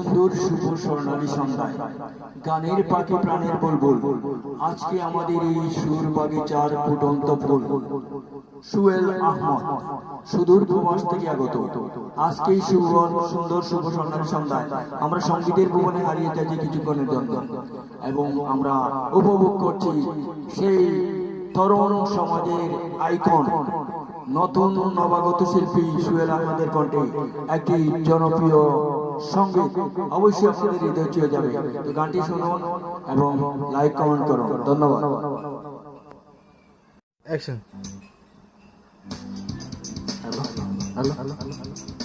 সুন্দর শুভ স্বর্ণালী সন্ধ্যায় গানের পাখি প্রাণের বলবুল। আজকে আমাদের এই সুর বাগিচার ফুটন্ত ফুল। সুয়েল আহমদ, সুদূর প্রবাস থেকে আগত। আজকে এই শুভ, সুন্দর শুভ স্বর্ণালী সন্ধ্যায় আমরা সঙ্গীতের ভুবনে হারিয়ে যাচ্ছি কিছুক্ষণের জন্য। এবং আমরা উপভোগ করছি সেই তরুণ সমাজের আইকন, নতুন নবাগত শিল্পী সুয়েল আহমদের কণ্ঠে একটি জনপ্রিয় সংগীত অবশ্যই আপনাদের হৃদয় ছুঁয়ে যাবে। তো গানটি শুনুন এবং লাইক কমেন্ট করুন ধন্যবাদ। Action hello hello.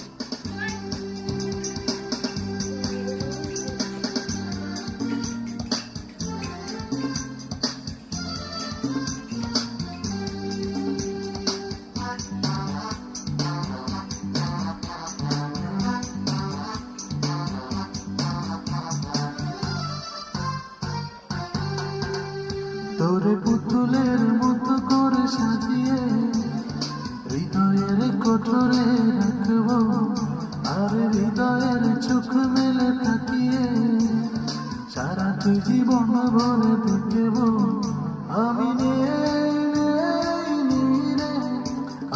তোরে পুতুলের মতো করে সাজিয়ে হৃদয়ের কোঠরে রাখব আর হৃদয়ের চোখ মেলে তাকিয়ে সারাটি জীবন ভরে দেখব। আমি নেই,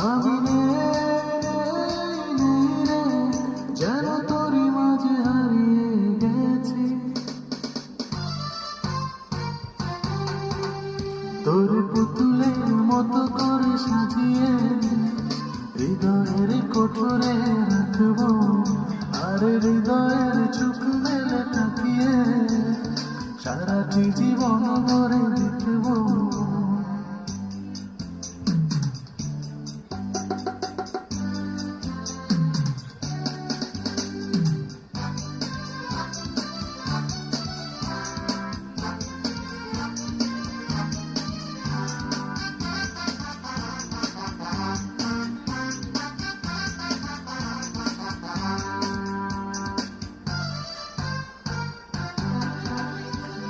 আমি তোর পুতুলের মতো করে সাজিয়ে হৃদয়ের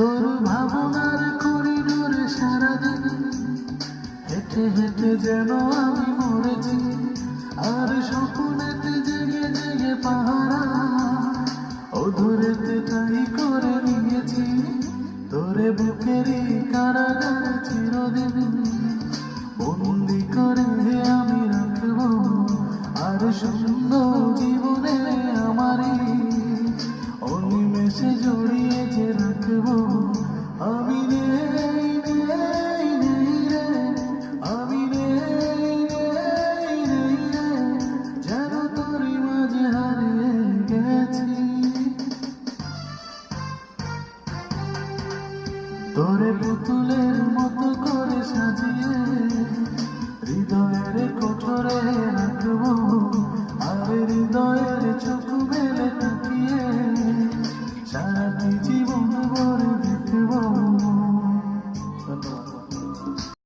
তোর ভাবনার করিডোরে সারাদিন হেঁটে হেঁটে যেন আমি মরেছি, আর স্বপ্নেতে জেগে জেগে পাহারা। অধুরেতে তাই করে ফুলের মতো করে সাজিয়ে হৃদয়ে